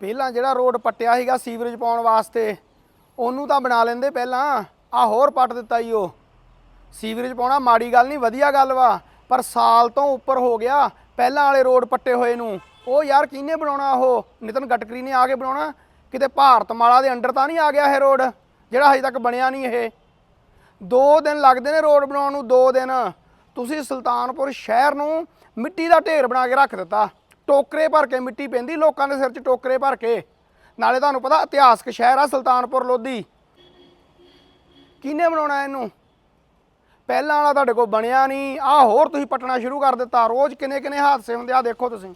ਪਹਿਲਾਂ ਜਿਹੜਾ ਰੋਡ ਪੱਟਿਆ ਸੀਗਾ ਸੀਵਰੇਜ ਪਾਉਣ ਵਾਸਤੇ, ਉਹਨੂੰ ਤਾਂ ਬਣਾ ਲੈਂਦੇ ਪਹਿਲਾਂ। ਆ ਹੋਰ ਪੱਟ ਦਿੱਤਾ ਈ ਉਹ। ਸੀਵਰੇਜ ਪਾਉਣਾ ਮਾੜੀ ਗੱਲ ਨਹੀਂ, ਵਧੀਆ ਗੱਲ ਵਾ। ਪਰ ਸਾਲ ਤੋਂ ਉੱਪਰ ਹੋ ਗਿਆ, ਪਹਿਲਾਂ ਵਾਲੇ ਰੋਡ ਪੱਟੇ ਹੋਏ ਨੂੰ। ਉਹ ਯਾਰ ਕਿਹਨੇ ਬਣਾਉਣਾ ਉਹ? ਨਿਤਨ ਗਟਕਰੀ ਨੇ ਆ ਕੇ ਬਣਾਉਣਾ। ਕਿਤੇ ਭਾਰਤ ਮਾਲਾ ਦੇ ਅੰਡਰ ਤਾਂ ਨਹੀਂ ਆ ਗਿਆ ਇਹ ਰੋਡ, ਜਿਹੜਾ ਹਜੇ ਤੱਕ ਬਣਿਆ ਨਹੀਂ ਇਹ। ਦੋ ਦਿਨ ਲੱਗਦੇ ਨੇ ਰੋਡ ਬਣਾਉਣ ਨੂੰ, ਦੋ ਦਿਨ। ਤੁਸੀਂ ਸੁਲਤਾਨਪੁਰ ਸ਼ਹਿਰ ਨੂੰ ਮਿੱਟੀ ਦਾ ਢੇਰ ਬਣਾ ਕੇ ਰੱਖ ਦਿੱਤਾ। ਟੋਕਰੇ ਭਰ ਕੇ ਮਿੱਟੀ ਪੈਂਦੀ, ਲੋਕਾਂ ਦੇ ਸਿਰ 'ਚ ਟੋਕਰੇ ਭਰ ਕੇ। ਨਾਲੇ ਤੁਹਾਨੂੰ ਪਤਾ ਇਤਿਹਾਸਕ ਸ਼ਹਿਰ ਆ ਸੁਲਤਾਨਪੁਰ ਲੋਧੀ। ਕਿਹਨੇ ਬਣਾਉਣਾ ਇਹਨੂੰ? ਪਹਿਲਾਂ ਵਾਲਾ ਤੁਹਾਡੇ ਕੋਲ ਬਣਿਆ ਨਹੀਂ। ਆ ਹੋਰ ਤੁਸੀਂ ਪਟਣਾ ਸ਼ੁਰੂ ਕਰ ਦਿੱਤਾ। ਰੋਜ਼ ਕਿੰਨੇ ਕਿੰਨੇ ਹਾਦਸੇ ਹੁੰਦੇ ਆ ਦੇਖੋ ਤੁਸੀਂ।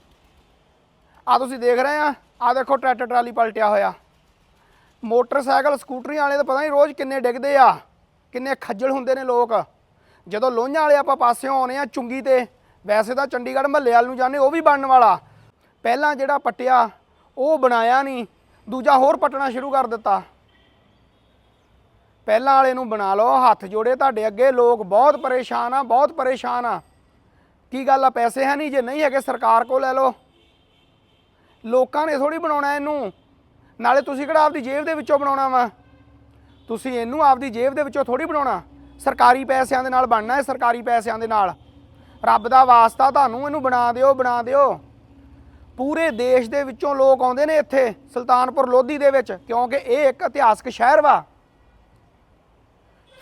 ਆ ਤੁਸੀਂ ਦੇਖ ਰਹੇ ਆ ਆ ਦੇਖੋ ਟਰੈਕਟਰ, ਟਰਾਲੀ ਪਲਟਿਆ ਹੋਇਆ। ਮੋਟਰਸਾਈਕਲ ਸਕੂਟਰੀਆਂ ਵਾਲੇ ਤਾਂ ਪਤਾ ਨਹੀਂ ਰੋਜ਼ ਕਿੰਨੇ ਡਿੱਗਦੇ ਆ, ਕਿੰਨੇ ਖੱਜਲ ਹੁੰਦੇ ਨੇ ਲੋਕ। ਜਦੋਂ ਲੋਹਾਂ ਵਾਲੇ ਆਪਾਂ ਪਾਸਿਓਂ ਆਉਨੇ ਆ ਚੁੰਗੀ ਤੇ ਵੈਸੇ ਤਾਂ ਚੰਡੀਗੜ੍ਹ ਮਹੱਲੇ ਵਾਲ ਨੂੰ ਜਾਂਦੇ, ਉਹ ਵੀ ਬਣਨ ਵਾਲਾ। ਪਹਿਲਾਂ ਜਿਹੜਾ ਪੱਟਿਆ, ਉਹ ਬਣਾਇਆ ਨਹੀਂ ਦੂਜਾ ਹੋਰ ਪੱਟਣਾ ਸ਼ੁਰੂ ਕਰ ਦਿੱਤਾ। ਪਹਿਲਾਂ ਵਾਲੇ ਨੂੰ ਬਣਾ ਲਓ, ਹੱਥ ਜੋੜੇ ਤੁਹਾਡੇ ਅੱਗੇ, ਲੋਕ ਬਹੁਤ ਪਰੇਸ਼ਾਨ ਆ, ਬਹੁਤ ਪਰੇਸ਼ਾਨ ਆ। ਕੀ ਗੱਲ ਆ, ਪੈਸੇ ਹੈ ਨਹੀਂ ਜੇ ਨਹੀਂ ਹੈਗੇ, ਸਰਕਾਰ ਕੋਲ ਲੈ ਲਓ। ਲੋਕਾਂ ਨੇ ਥੋੜੀ ਬਣਾਉਣਾ ਇਹਨੂੰ। ਨਾਲੇ ਤੁਸੀਂ ਕਿਹੜਾ ਆਪਦੀ ਜੇਬ ਦੇ ਵਿੱਚੋਂ ਬਣਾਉਣਾ ਵਾ? ਤੁਸੀਂ ਇਹਨੂੰ ਆਪਦੀ ਜੇਬ ਦੇ ਵਿੱਚੋਂ ਥੋੜੀ ਬਣਾਉਣਾ। ਸਰਕਾਰੀ ਪੈਸਿਆਂ ਦੇ ਨਾਲ ਬਣਨਾ ਹੈ, ਸਰਕਾਰੀ ਪੈਸਿਆਂ ਦੇ ਨਾਲ। ਰੱਬ ਦਾ ਵਾਸਤਾ ਤੁਹਾਨੂੰ ਇਹਨੂੰ ਬਣਾ ਦਿਓ ਬਣਾ ਦਿਓ। ਪੂਰੇ ਦੇਸ਼ ਦੇ ਵਿੱਚੋਂ ਲੋਕ ਆਉਂਦੇ ਨੇ ਇੱਥੇ, ਸੁਲਤਾਨਪੁਰ ਲੋਧੀ ਦੇ ਵਿੱਚ, ਕਿਉਂਕਿ ਇਹ ਇੱਕ ਇਤਿਹਾਸਕ ਸ਼ਹਿਰ ਵਾ।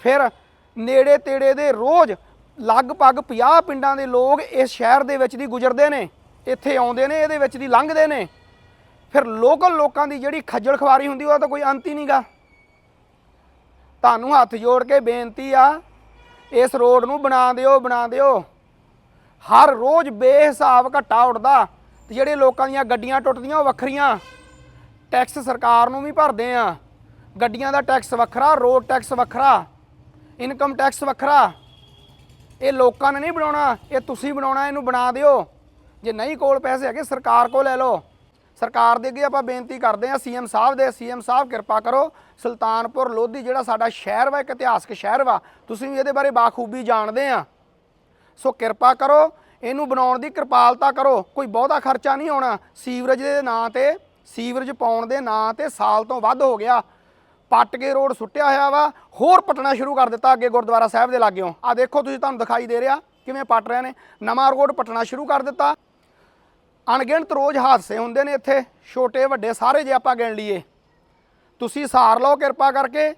ਫਿਰ ਨੇੜੇ ਤੇੜੇ ਦੇ ਰੋਜ਼ ਲਗਭਗ 50 ਪਿੰਡਾਂ ਦੇ ਲੋਕ ਇਸ ਸ਼ਹਿਰ ਦੇ ਵਿੱਚ ਦੀ ਗੁਜ਼ਰਦੇ ਨੇ, ਇੱਥੇ ਆਉਂਦੇ ਨੇ, ਇਹਦੇ ਵਿੱਚ ਦੀ ਲੰਘਦੇ ਨੇ। ਫਿਰ ਲੋਕਲ ਲੋਕਾਂ ਦੀ ਜਿਹੜੀ ਖੱਜਲ ਖਵਾਰੀ ਹੁੰਦੀ ਉਹਦਾ ਤਾਂ ਕੋਈ ਅੰਤ ਹੀ ਨਹੀਂਗਾ। ਤੁਹਾਨੂੰ ਹੱਥ ਜੋੜ ਕੇ ਬੇਨਤੀ ਆ, ਇਸ ਰੋਡ ਨੂੰ ਬਣਾ ਦਿਓ ਬਣਾ ਦਿਓ। ਹਰ ਰੋਜ਼ ਬੇਹਿਸਾਬ ਘੱਟਾ ਉੱਡਦਾ ਤੇ ਜਿਹੜੇ ਲੋਕਾਂ ਦੀਆਂ ਗੱਡੀਆਂ ਟੁੱਟਦੀਆਂ ਉਹ ਵੱਖਰੀਆਂ। ਟੈਕਸ ਸਰਕਾਰ ਨੂੰ ਵੀ ਭਰਦੇ ਆ। ਗੱਡੀਆਂ ਦਾ ਟੈਕਸ ਵੱਖਰਾ, ਰੋਡ ਟੈਕਸ ਵੱਖਰਾ, ਇਨਕਮ ਟੈਕਸ ਵੱਖਰਾ। ਇਹ ਲੋਕਾਂ ਨੇ ਨਹੀਂ ਬਣਾਉਣਾ, ਇਹ ਤੁਸੀਂ ਬਣਾਉਣਾ, ਇਹਨੂੰ ਬਣਾ ਦਿਓ। ਜੇ ਨਹੀਂ ਕੋਲ ਪੈਸੇ ਹੈਗੇ, ਸਰਕਾਰ ਕੋਲ ਲੈ ਲਓ। ਸਰਕਾਰ ਦੇ ਅੱਗੇ ਆਪਾਂ ਬੇਨਤੀ ਕਰਦੇ ਹਾਂ ਸੀਐਮ ਸਾਹਿਬ ਦੇ, ਸੀਐਮ ਸਾਹਿਬ ਕਿਰਪਾ ਕਰੋ। ਸੁਲਤਾਨਪੁਰ ਲੋਧੀ ਜਿਹੜਾ ਸਾਡਾ ਸ਼ਹਿਰ ਵਾ, ਇੱਕ ਇਤਿਹਾਸਕ ਸ਼ਹਿਰ ਵਾ, ਤੁਸੀਂ ਵੀ ਇਹਦੇ ਬਾਰੇ ਬਾਖੂਬੀ ਜਾਣਦੇ ਆ। ਸੋ ਕਿਰਪਾ ਕਰੋ, ਇਹਨੂੰ ਬਣਾਉਣ ਦੀ ਕਿਰਪਾਲਤਾ ਕਰੋ। ਕੋਈ ਬਹੁਤਾ ਖਰਚਾ ਨਹੀਂ ਆਉਣਾ ਸੀਵਰੇਜ ਦੇ ਨਾਂ ਤੇ, ਸੀਵਰੇਜ ਪਾਉਣ ਦੇ ਨਾਂ ਤੇ ਸਾਲ ਤੋਂ ਵੱਧ ਹੋ ਗਿਆ। ਪੱਟ ਕੇ ਰੋਡ ਸੁੱਟਿਆ ਹੋਇਆ ਵਾ। ਹੋਰ ਪਟਣਾ ਸ਼ੁਰੂ ਕਰ ਦਿੱਤਾ ਅੱਗੇ ਗੁਰਦੁਆਰਾ ਸਾਹਿਬ ਦੇ ਲਾਗਿਓਂ। ਆ ਦੇਖੋ, ਤੁਸੀਂ ਤੁਹਾਨੂੰ ਦਿਖਾਈ ਦੇ ਰਿਹਾ ਕਿਵੇਂ ਪੱਟ ਰਹੇ ਨੇ। ਨਵਾਂ ਰੋਡ ਪਟਣਾ ਸ਼ੁਰੂ ਕਰ ਦਿੱਤਾ। ਅਣਗਿਣਤ ਰੋਜ਼ ਹਾਦਸੇ ਹੁੰਦੇ ਨੇ ਇੱਥੇ। ਛੋਟੇ, ਵੱਡੇ, ਸਾਰੇ ਜੇ ਆਪਾਂ ਗਿਣ ਲਈਏ। ਤੁਸੀਂ ਸਾਰ ਲਓ ਕਿਰਪਾ ਕਰਕੇ।